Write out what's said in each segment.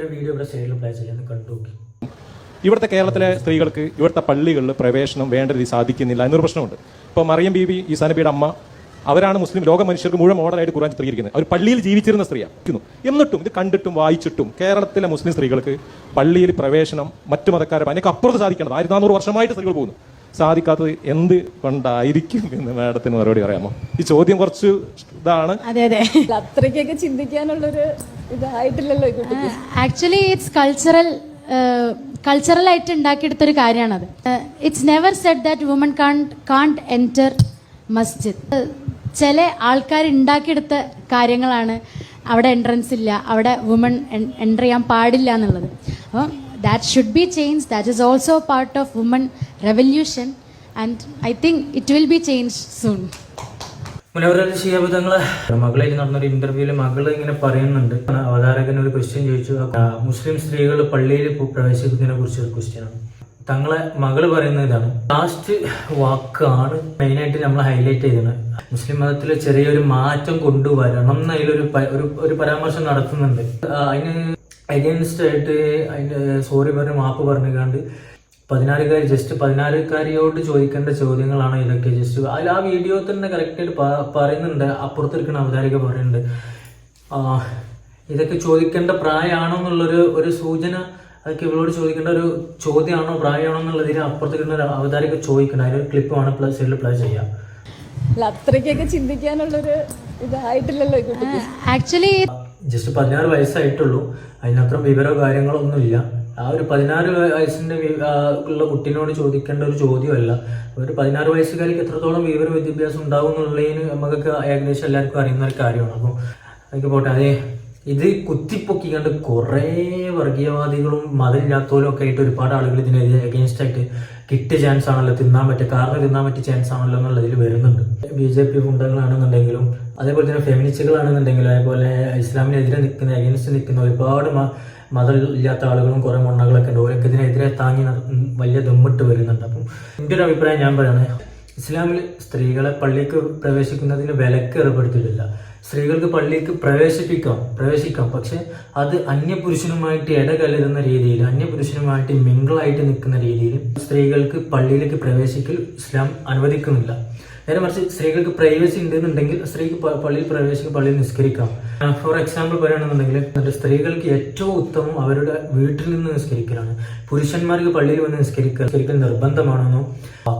ഒരു വീഡിയോ ഇവിടെ പ്ലേ ഇവിടുത്തെ കേരളത്തിലെ സ്ത്രീകൾക്ക് ഇവിടുത്തെ പള്ളികളിൽ പ്രവേശനം വേണ്ട രീതി സാധിക്കുന്നില്ല എന്നൊരു പ്രശ്നമുണ്ട്. ഇപ്പോൾ മറിയം ബീബി ഈസാനബിയുടെ അമ്മ അവരാണ് മുസ്ലിം ലോക മനുഷ്യർക്ക് മുഴുവൻ മോഡലായിട്ട് ഖുർആൻ ചിത്രീകരിക്കുന്നത്. അവർ പള്ളിയിൽ ജീവിച്ചിരുന്ന സ്ത്രീയാണ്. എന്നിട്ടും ഇത് കണ്ടിട്ടും വായിച്ചിട്ടും കേരളത്തിലെ മുസ്ലിം സ്ത്രീകൾക്ക് പള്ളിയിൽ പ്രവേശനം മറ്റു മതക്കാരെ അതിനൊക്കെ അപ്പുറത്ത് സാധിക്കണം ആയിരത്തി നാനൂറ് വർഷമായിട്ട് സ്ത്രീകൾ പോകുന്നു. സാധിക്കാത്തത് എന്ത് കൊണ്ടായിരിക്കും എന്ന് മാഡത്തിന് മറുപടി പറയാമോ? ഈ ചോദ്യം കുറച്ച് ഇതാണ്. അതെ അതെ. അത്രയ്ക്കൊക്കെ ചിന്തിക്കാനുള്ളൊരു ഇതായിട്ടില്ലല്ലോ ആക്ച്വലി ഇറ്റ്സ് കൾച്ചറൽ കൾച്ചറൽ ആയിട്ട് ഉണ്ടാക്കിയെടുത്തൊരു കാര്യമാണത്. It's never said that woman can't can't enter മസ്ജിദ് ചില ആൾക്കാർ ഉണ്ടാക്കിയെടുത്ത കാര്യങ്ങളാണ് അവിടെ എൻട്രൻസ് ഇല്ല അവിടെ വുമൺ എന്റർ ചെയ്യാൻ പാടില്ല എന്നുള്ളത്. അപ്പം that should be change that is also part of woman revolution and I think it will be change soon Munavvar ശിയാബുദ്ധങ്ങൾ മകളിൽ നടന്നൊരു ഇന്റർവ്യൂവിൽ മകൾ ഇങ്ങനെ പറയുന്നുണ്ട്. അവതാരകൻ ഒരു ക്വസ്റ്റ്യൻ ചോദിച്ചു. മുസ്ലിം സ്ത്രീകൾ പള്ളിയിൽ പ്രവേശിക്കുന്നതിനെ കുറിച്ച് ഒരു ക്വസ്റ്റ്യനാണ് തങ്ങളെ മകൾ പറയുന്ന ഇതാണ്. ലാസ്റ്റ് വാക്കാണ് മെയിനായിട്ട് നമ്മൾ ഹൈലൈറ്റ് ചെയ്തത്. മുസ്ലിം മതത്തിൽ ചെറിയൊരു മാറ്റം കൊണ്ടുവരണം എന്ന് അതിലൊരു ഒരു പരാമർശം നടത്തുന്നുണ്ട്. അതിന് അഗേൻസ്റ്റ് ആയിട്ട് അതിന്റെ സോറി പറഞ്ഞ് മാപ്പ് പറഞ്ഞുകൊണ്ട് പതിനാലുകാരി ജസ്റ്റ് പതിനാലുകാരിയോട് ചോദിക്കേണ്ട ചോദ്യങ്ങളാണ് ഇതൊക്കെ. ജസ്റ്റ് അതിൽ ആ വീഡിയോ തന്നെ കറക്റ്റായിട്ട് പറയുന്നുണ്ട്. അപ്പുറത്തിരിക്കുന്ന അവതാരിക പറയുന്നുണ്ട്. ഇതൊക്കെ ചോദിക്കേണ്ട പ്രായമാണോ എന്നുള്ളൊരു ഒരു സൂചന അതൊക്കെ ഇവളോട് ചോദിക്കേണ്ട ഒരു ചോദ്യമാണോ പ്രായമാണോ എന്നുള്ളതിന് അപ്പുറത്തിരിക്കുന്ന ഒരു അവതാരിക ചോദിക്കണം അതിലൊരു ക്ലിപ്പാണ് പ്ലേ സൈഡിൽ പ്ലേ ചെയ്യാം. അത്രയ്ക്കൊക്കെ ചിന്തിക്കാനുള്ളൊരു ഇതായിട്ടില്ലല്ലോ ആക്ച്വലി ജസ്റ്റ് പതിനാറ് വയസ്സായിട്ടുള്ളൂ. അതിനത്ര വിവരമോ കാര്യങ്ങളോ ഒന്നുമില്ല. ആ ഒരു പതിനാറ് വയസ്സിന്റെ വി- ഉള്ള കുട്ടീനോട് ചോദിക്കേണ്ട ഒരു ചോദ്യമല്ല. ഒരു പതിനാറ് വയസ്സുകാർക്ക് എത്രത്തോളം വിവര വിദ്യാഭ്യാസം ഉണ്ടാവും എന്നുള്ളതിന് നമുക്കൊക്കെ ഏകദേശം എല്ലാവർക്കും അറിയുന്ന ഒരു കാര്യമാണ്. അപ്പോൾ അതൊക്കെ പോട്ടെ. അതെ ഇത് കുത്തിപ്പൊക്കി കണ്ട് കുറേ വർഗീയവാദികളും മതമില്ലാത്തവരും ഒക്കെ ആയിട്ട് ഒരുപാട് ആളുകൾ ഇതിനെതിരെ അഗേൻസ്റ്റ് ആയിട്ട് കിട്ടിയ ചാൻസ് ആണല്ലോ. തിന്നാൻ പറ്റിയ കാരണം തിന്നാൻ പറ്റിയ ചാൻസ് ആണല്ലോ എന്നുള്ളതിൽ വരുന്നുണ്ട്. ബി ജെ പി ഗുണ്ടകളാണെന്നുണ്ടെങ്കിലും അതേപോലെ തന്നെ ഫെമിനിസ്റ്റുകളാണെന്നുണ്ടെങ്കിലും അതേപോലെ ഇസ്ലാമിനെതിരെ നിൽക്കുന്ന അഗേൻസ്റ്റ് നിൽക്കുന്ന ഒരുപാട് മ- മതം ഇല്ലാത്ത ആളുകളും കുറെ മണ്ണകളൊക്കെ ഉണ്ട്. ഓരൊക്കെ ഇതിനെതിരെ താങ്ങി വലിയ ദമ്മിട്ട് വരുന്നുണ്ട്. അപ്പം എന്റെ ഒരു അഭിപ്രായം ഞാൻ പറയുന്നത് ഇസ്ലാമിൽ സ്ത്രീകളെ പള്ളിക്ക് പ്രവേശിക്കുന്നതിന് വിലക്ക് ഏർപ്പെടുത്തിയിട്ടില്ല. സ്ത്രീകൾക്ക് പള്ളിക്ക് പ്രവേശിപ്പിക്കാം പ്രവേശിക്കാം. പക്ഷെ അത് അന്യപുരുഷനുമായിട്ട് ഇടകലരുന്ന രീതിയിൽ അന്യപുരുഷനുമായിട്ട് മിങ്കിളായിട്ട് നിൽക്കുന്ന രീതിയിൽ സ്ത്രീകൾക്ക് പള്ളിയിലേക്ക് പ്രവേശിക്കൽ ഇസ്ലാം അനുവദിക്കുന്നില്ല. നേരെ മറിച്ച് സ്ത്രീകൾക്ക് പ്രൈവസി ഉണ്ടെന്നുണ്ടെങ്കിൽ സ്ത്രീക്ക് പള്ളിയിൽ പ്രവേശിക്കും പള്ളിയിൽ നിസ്കരിക്കാം. ഫോർ എക്സാമ്പിൾ പറയുകയാണെന്നുണ്ടെങ്കിൽ എന്നിട്ട് സ്ത്രീകൾക്ക് ഏറ്റവും ഉത്തമം അവരുടെ വീട്ടിൽ നിന്ന് നിസ്കരിക്കലാണ്. പുരുഷന്മാർക്ക് പള്ളിയിൽ വന്ന് നിസ്കരിക്കുക നിസ്കരിക്കൽ നിർബന്ധമാണെന്നോ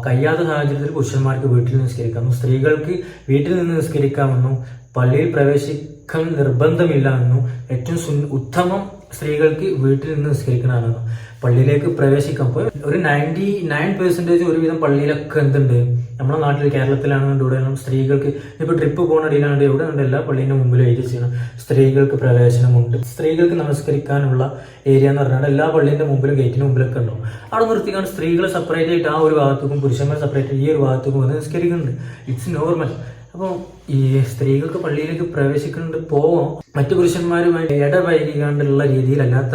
കഴിയാത്ത സാഹചര്യത്തിൽ പുരുഷന്മാർക്ക് വീട്ടിൽ നിസ്കരിക്കാമെന്നും സ്ത്രീകൾക്ക് വീട്ടിൽ നിന്ന് നിസ്കരിക്കാമെന്നും പള്ളിയിൽ പ്രവേശിക്കാൻ നിർബന്ധമില്ല എന്നും ഏറ്റവും ഉത്തമം സ്ത്രീകൾക്ക് വീട്ടിൽ നിന്ന് നിസ്കരിക്കണമെന്നാണ് പള്ളിയിലേക്ക് പ്രവേശിക്കാൻ പോയി. ഒരു നയന്റി നയൻ പെർസെന്റേജ് ഒരുവിധം പള്ളിയിലൊക്കെ എന്തുണ്ട്? നമ്മുടെ നാട്ടിൽ കേരളത്തിലാണെന്നുണ്ട് ഇവിടെ സ്ത്രീകൾക്ക് ഇപ്പോൾ ട്രിപ്പ് പോകുന്ന ഇടയിലാണ്ട് എവിടെ ഉണ്ട് പള്ളീന്റെ മുമ്പിൽ എഴുതി ചെയ്യണം സ്ത്രീകൾക്ക് പ്രവേശനമുണ്ട്. സ്ത്രീകൾക്ക് നമസ്കരിക്കാനുള്ള ഏരിയ എന്ന് പറഞ്ഞാൽ എല്ലാ പള്ളീന്റെ മുമ്പിലും ഗേറ്റിന് മുമ്പിലൊക്കെ ഉണ്ടാവും അവിടെ നിർത്തിക്കാണ് സ്ത്രീകൾ സെപ്പറേറ്റ് ആയിട്ട് ആ ഒരു ഭാഗത്തേക്കും പുരുഷന്മാർ സെപ്പറേറ്റ് ഈ ഒരു ഭാഗത്തേക്കും വന്ന് നിസ്കരിക്കുന്നുണ്ട്. ഇറ്റ്സ് നോർമൽ അപ്പോൾ ഈ സ്ത്രീകൾക്ക് പള്ളിയിലേക്ക് പ്രവേശിക്കുന്നുണ്ട് പോകും മറ്റു പുരുഷന്മാരുമായി ഇടപഴകിക്കാണ്ടുള്ള രീതിയിലല്ലാത്ത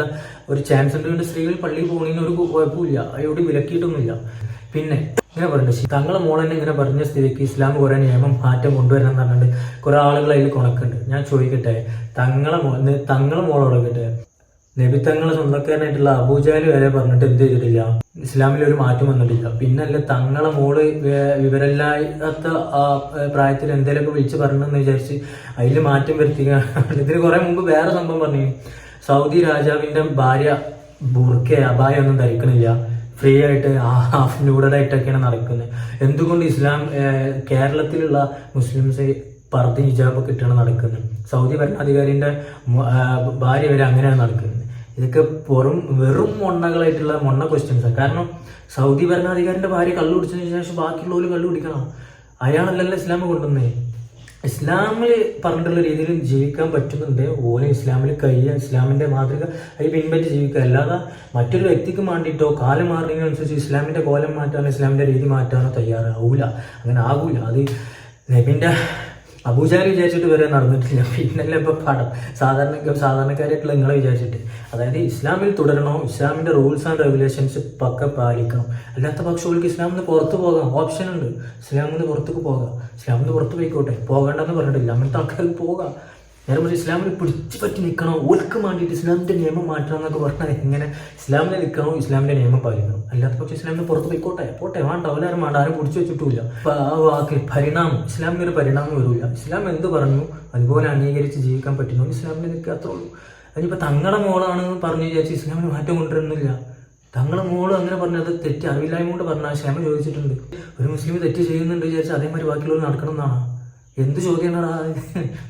ഒരു ചാൻസ് ഉണ്ട്. കൊണ്ട് സ്ത്രീകൾ പള്ളിയിൽ പോകുന്നതിന് ഒരു കുഴപ്പമില്ല അയോട് വിലക്കിയിട്ടൊന്നുമില്ല. പിന്നെ ഇങ്ങനെ പറഞ്ഞു തങ്ങളെ മോൾ തന്നെ ഇങ്ങനെ പറഞ്ഞ സ്ഥിതിക്ക് ഇസ്ലാം കുറെ നിയമം മാറ്റം കൊണ്ടുവരണം എന്ന് പറഞ്ഞിട്ട് കുറെ ആളുകൾ അതിൽ കൊണക്കുണ്ട് ഞാൻ ചോദിക്കട്ടെ തങ്ങളെ തങ്ങളെ മോളോടൊക്കെ നബിത്തങ്ങളെ സ്വന്തക്കാരനായിട്ടുള്ള അബൂജാലി വരെ പറഞ്ഞിട്ട് എന്ത് ചെയ്തിട്ടില്ല? ഇസ്ലാമിൽ ഒരു മാറ്റം വന്നിട്ടില്ല. പിന്നല്ല തങ്ങളെ മോൾ വിവരമില്ലാത്ത പ്രായത്തിൽ എന്തെങ്കിലുമൊക്കെ വിളിച്ച് പറഞ്ഞെന്ന് വിചാരിച്ച് അതിൽ മാറ്റം വരുത്തി ഇതിന് കുറെ മുമ്പ് വേറെ സംഭവം പറഞ്ഞു. സൗദി രാജാവിന്റെ ഭാര്യ ബുർക്കെ അബായ ഒന്നും ധരിക്കണില്ല. ഫ്രീ ആയിട്ട് ഹാഫ് ന്യൂഡഡ് ആയിട്ടൊക്കെയാണ് നടക്കുന്നത്. എന്തുകൊണ്ട് ഇസ്ലാം കേരളത്തിലുള്ള മുസ്ലിംസ് പർദ്ദ ഹിജാബ് കിട്ടണം നടക്കുന്നത്? സൗദി ഭരണാധികാരിന്റെ ഭാര്യ വരെ അങ്ങനെയാണ് നടക്കുന്നത്. ഇതൊക്കെ പുറം വെറും മൊണ്ണകളായിട്ടുള്ള മൊണ്ണ ക്വസ്റ്റ്യൻസ് കാരണം സൗദി ഭരണാധികാരിന്റെ ഭാര്യ കള്ളു കുടിച്ചതിന് ശേഷം ബാക്കിയുള്ളവർ കള്ളു കുടിക്കണം. അയാളല്ലല്ലോ ഇസ്ലാം കൊണ്ടുവന്നേ. ഇസ്ലാമിൽ പറഞ്ഞിട്ടുള്ള രീതിയിൽ ജീവിക്കാൻ പറ്റുന്നുണ്ട്. ഓനെ ഇസ്ലാമിൽ കഴിയുക ഇസ്ലാമിന്റെ മാതൃക അത് പിൻപറ്റി ജീവിക്കുക. അല്ലാതെ മറ്റൊരു വ്യക്തിക്ക് വേണ്ടിയിട്ടോ കാലം മാറുന്നതിനനുസരിച്ച് ഇസ്ലാമിന്റെ കോലം മാറ്റാനോ ഇസ്ലാമിന്റെ രീതി മാറ്റാനോ തയ്യാറാവൂല. അങ്ങനെ ആകൂല. അത് നബിന്റെ അബൂജാരി വിചാരിച്ചിട്ട് വരെ നടന്നിട്ടില്ല. പിന്നല്ലേ ഇപ്പൊ പടം. സാധാരണ സാധാരണക്കാരായിട്ടുള്ള നിങ്ങളെ വിചാരിച്ചിട്ട്. അതായത് ഇസ്ലാമിൽ തുടരണോ ഇസ്ലാമിന്റെ റൂൾസ് ആൻഡ് റെഗുലേഷൻസ് പക്ക പാലിക്കണം. അല്ലാത്ത പക്ഷങ്ങൾക്ക് ഇസ്ലാമിൽ നിന്ന് പുറത്ത് പോകാം. ഓപ്ഷൻ ഉണ്ട്. ഇസ്ലാമിൽ നിന്ന് പുറത്തേക്ക് പോകാം. ഇസ്ലാമിൽ നിന്ന് പുറത്ത് പോയിക്കോട്ടെ. പോകണ്ടെന്ന് പറഞ്ഞിട്ടില്ല. അങ്ങനത്തെ ആൾക്കാർക്ക് പോകാം. നേരെ ഇസ്ലാമിനെ പിടിച്ചു പറ്റി നിൽക്കണോ. ഓൽക്ക് വേണ്ടിയിട്ട് ഇസ്ലാമിന്റെ നിയമം മാറ്റണം എന്നൊക്കെ പറഞ്ഞാൽ എങ്ങനെ ഇസ്ലാമിനെ നിൽക്കണോ ഇസ്ലാമിന്റെ നിയമം പാലിക്കണം. അല്ലാത്ത പക്ഷേ ഇസ്ലാമിനെ പുറത്ത് പോയിക്കോട്ടെ. പോട്ടെ വേണ്ട അവരാരും വേണ്ട ആരും പിടിച്ചു വെച്ചിട്ടില്ല അപ്പൊ ആ വാക്കിൽ പരിണാമം ഇസ്ലാമിന് ഒരു പരിണാമം വരില്ല ഇസ്ലാം എന്ത് പറഞ്ഞു? അതുപോലെ അംഗീകരിച്ച് ജീവിക്കാൻ പറ്റുന്നു. ഇസ്ലാമിനെ നിൽക്കുക അത്രേ ഉള്ളൂ. തങ്ങളുടെ മോളാണെന്ന് പറഞ്ഞു വിചാരിച്ച് ഇസ്ലാമിന് മാറ്റം കൊണ്ടുവരുന്നില്ല. തങ്ങളെ മോൾ അങ്ങനെ പറഞ്ഞത് തെറ്റ് അറിവില്ലായ്മ കൊണ്ട് പറഞ്ഞാൽ ക്ഷമ ചോദിച്ചിട്ടുണ്ട്. ഒരു മുസ്ലിം തെറ്റ് ചെയ്യുന്നുണ്ട് വിചാരിച്ചാൽ അതേമാതിരി ബാക്കിയുള്ളവർ നടക്കണം എന്നാണ്? എന്ത് ചോദ്യമാണ്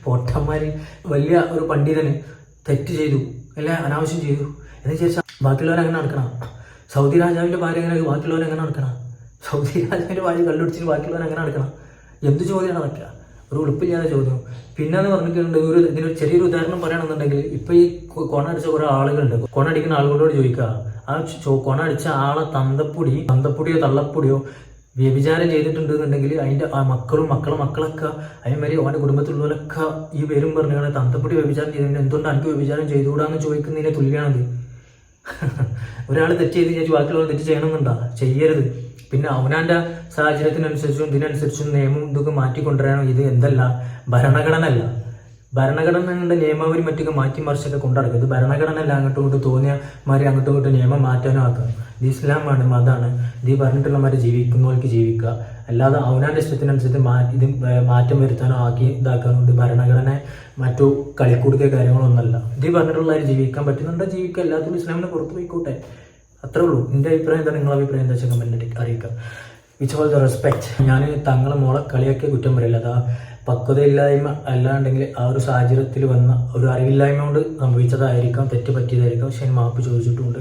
പൊട്ടന്മാര് വലിയ ഒരു പണ്ഡിതന് തെറ്റ് ചെയ്തു അല്ല? അനാവശ്യം ചെയ്തു. എന്ന് വിചാരിച്ചാൽ ബാക്കിയുള്ളവർ അങ്ങനെ നടക്കണം? സൗദി രാജാവിന്റെ ഭാര്യ അങ്ങനെ ബാക്കിയുള്ളവർ അങ്ങനെ നടക്കണം? സൗദി രാജാവിന്റെ ഭാര്യ കള്ളുടിച്ചിട്ട് ബാക്കിയുള്ളവർ അങ്ങനെ നടക്കണം? എന്ത് ചോദ്യമാണ് നടക്കുക ഒരു ഉളുപ്പില്ലാതെ ചോദ്യം. പിന്നെ എന്ന് പറഞ്ഞിട്ടുണ്ട് ഒരു ഇതിനൊരു ചെറിയൊരു ഉദാഹരണം പറയുകയാണെന്നുണ്ടെങ്കിൽ ഇപ്പൊ ഈ കൊണ അടിച്ച കുറെ ആളുകളുണ്ട്. കൊണ അടിക്കുന്ന ആളുകളോട് ചോദിക്കുക. ആ കൊണ അടിച്ച ആളെ തന്തപ്പൊടി തന്തപ്പൊടിയോ തള്ളപ്പൊടിയോ വ്യഭിചാരം ചെയ്തിട്ടുണ്ടെന്നുണ്ടെങ്കിൽ അതിന്റെ ആ മക്കളും മക്കളെ മക്കളൊക്കെ അതേമാതിരി അവന്റെ കുടുംബത്തിലുള്ളവരൊക്കെ ഈ പേരും പറഞ്ഞാണ് തന്തപ്പൊടി വ്യഭിചാരം ചെയ്തതിന് എന്തുകൊണ്ട് എനിക്ക് വ്യഭിചാരം ചെയ്തുകൂടാന്ന് ചോദിക്കുന്നതിന് തുല്യമാണത് ഒരാൾ തെറ്റ് ചെയ്ത് കഴിഞ്ഞാൽ ബാക്കിയുള്ളവർ തെറ്റ് ചെയ്യണമെന്നുണ്ടാ? ചെയ്യരുത്. പിന്നെ അവനാന്റെ സാഹചര്യത്തിനനുസരിച്ചും ഇതിനനുസരിച്ചും നിയമം ഇതൊക്കെ മാറ്റിക്കൊണ്ടുവരാനോ ഇത് എന്തല്ല ഭരണഘടന അല്ല ഭരണഘടനയുടെ നിയമാവലി മറ്റൊക്കെ മാറ്റി മറിച്ചൊക്കെ കൊണ്ടുനടക്കും ഇത് ഭരണഘടന അല്ല അങ്ങോട്ടും ഇങ്ങോട്ടും തോന്നിയ മാതിരി അങ്ങോട്ടും ഇങ്ങോട്ടും നിയമം മാറ്റാനോ ആക്കുക ഇത് ഇസ്ലാമാണ് മതമാണ് ഇത് പറഞ്ഞിട്ടുള്ള മാതിരി ജീവിക്കുന്നവർക്ക് ജീവിക്കുക. അല്ലാതെ അവനാന്റെ ഇഷ്ടത്തിനനുസരിച്ച് ഇത് മാറ്റം വരുത്താനോ ആക്കി ഇതാക്കാനോ ഇത് ഭരണഘടന മറ്റു കളിക്കൂടുക കാര്യങ്ങളൊന്നുമല്ല. ഇത് പറഞ്ഞിട്ടുള്ള ജീവിക്കാൻ പറ്റുന്നുണ്ടോ ജീവിക്കുക. എല്ലാത്തിനും ഇസ്ലാമിനെ പുറത്ത് പോയിക്കോട്ടെ. അത്രേ ഉള്ളൂ. എന്റെ അഭിപ്രായം എന്താ നിങ്ങളുടെ അഭിപ്രായം എന്താ? വെച്ചാൽ കമന്റ് അറിയിക്കുക. വിച്ച് ഓൾ ദ റെസ്പെക്ട് ഞാൻ തങ്ങളെ മോളെ കളിയാക്കിയ കുറ്റം പറയില്ല. അതാ പക്വതയില്ലായ്മ അല്ലാണ്ടെങ്കിൽ ആ ഒരു സാഹചര്യത്തിൽ വന്ന ഒരു അറിവില്ലായ്മ കൊണ്ട് സംഭവിച്ചതായിരിക്കാം തെറ്റ് പറ്റിയതായിരിക്കാം. പക്ഷെ മാപ്പ് ചോദിച്ചിട്ടുണ്ട്